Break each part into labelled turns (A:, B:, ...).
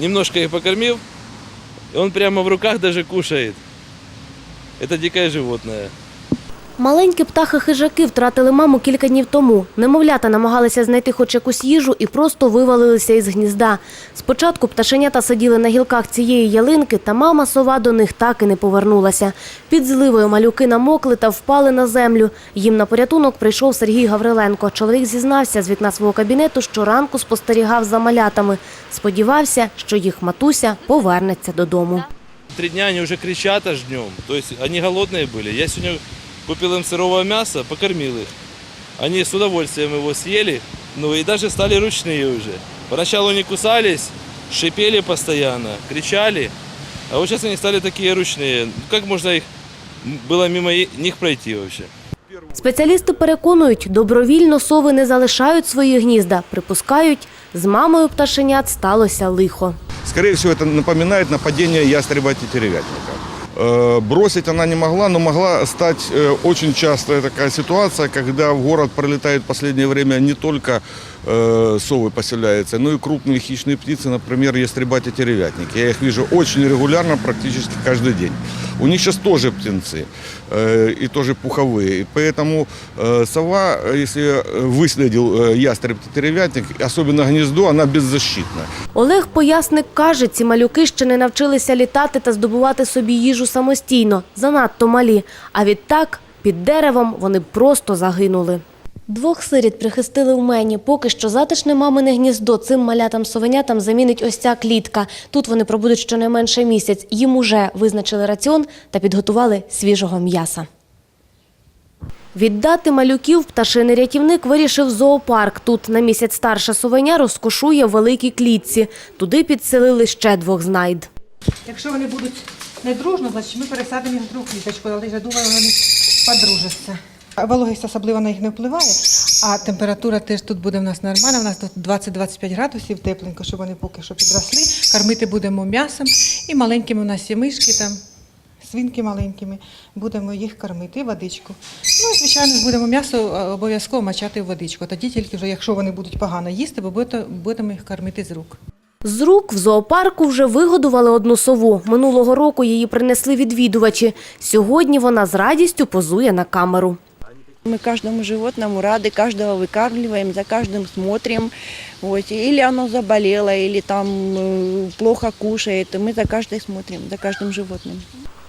A: немножко их покормил, и он прямо в руках даже кушает. Это дикое животное.
B: Маленькі птахи-хижаки втратили маму кілька днів тому. Немовлята намагалися знайти хоч якусь їжу і просто вивалилися із гнізда. Спочатку пташенята сиділи на гілках цієї ялинки, та мама сова до них так і не повернулася. Під зливою малюки намокли та впали на землю. Їм на порятунок прийшов Сергій Гавриленко. Чоловік зізнався з вікна свого кабінету, що ранку спостерігав за малятами. Сподівався, що їх матуся повернеться додому.
A: Три дня они уже кричат аж днем. То есть они голодные были. Я сегодня купил им сырого мяса, покормил их. Они с удовольствием его съели, ну и даже стали ручные уже. Поначалу не кусались, шипели постоянно, кричали, а вот сейчас они стали такие ручные. Как можно их было мимо и- них пройти вообще?
B: Спеціалісти переконують, добровільно сови не залишають свої гнізда. Припускають, з мамою пташенят сталося лихо.
C: Скорее всего, это напоминает нападение ястреба тетеревятника. Э, Бросить она не могла, но могла стать э, очень частая такая ситуация, когда в город пролетают в последнее время не только э, совы поселяются, но и крупные хищные птицы, например, ястреба тетеревятники. Я их вижу очень регулярно, практически каждый день. У них сейчас тоже птенцы, э, и тоже пуховые. И поэтому э, сова, э, если э, выследил э, ястреб тетеревятник, особенно гнездо, она беззащитна.
B: Олег Поясник каже, ці малюки ще не навчилися літати та здобувати собі їжу самостійно, занадто малі. А відтак під деревом вони просто загинули. Двох сиріт прихистили в мені. Поки що затишне мамине гніздо цим малятам-совенятам замінить ось ця клітка. Тут вони пробудуть щонайменше місяць. Їм уже визначили раціон та підготували свіжого м'яса. Віддати малюків пташиний рятівник вирішив зоопарк. Тут на місяць старша совеня розкошує в великій клітці. Туди підселили ще двох знайд.
D: Якщо вони будуть не дружно, значить ми пересадимо їх в другу кліточку, але я думаю, вони подружаться. Вологість особливо на їх не впливає, а температура теж тут буде в нас нормальна. У нас тут 20-25 градусів тепленько, щоб вони поки що підросли. Кормити будемо м'ясом і маленькими у нас є мишки там. Свинки маленькими, будемо їх кормити, водичку. Ну і звичайно будемо м'ясо е, обов'язково мачати в водичку. Тоді тільки вже, якщо вони будуть погано їсти, бо будемо їх кормити з рук.
B: З рук в зоопарку вже вигодували одну сову. Минулого року її принесли відвідувачі. Сьогодні вона з радістю позує на камеру.
E: Мы каждому животному рады, каждого выкармливаем, за каждым смотрим. Вот. Или оно заболело, или там э, плохо кушает. И мы за каждой смотрим, за каждым животным.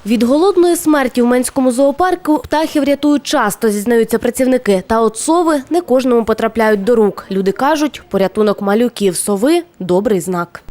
B: Від голодної смерті в Менському зоопарку птахів рятують часто, зізнаються працівники. Та от сови не кожному потрапляють до рук. Люди кажуть, порятунок малюків сови – добрий знак.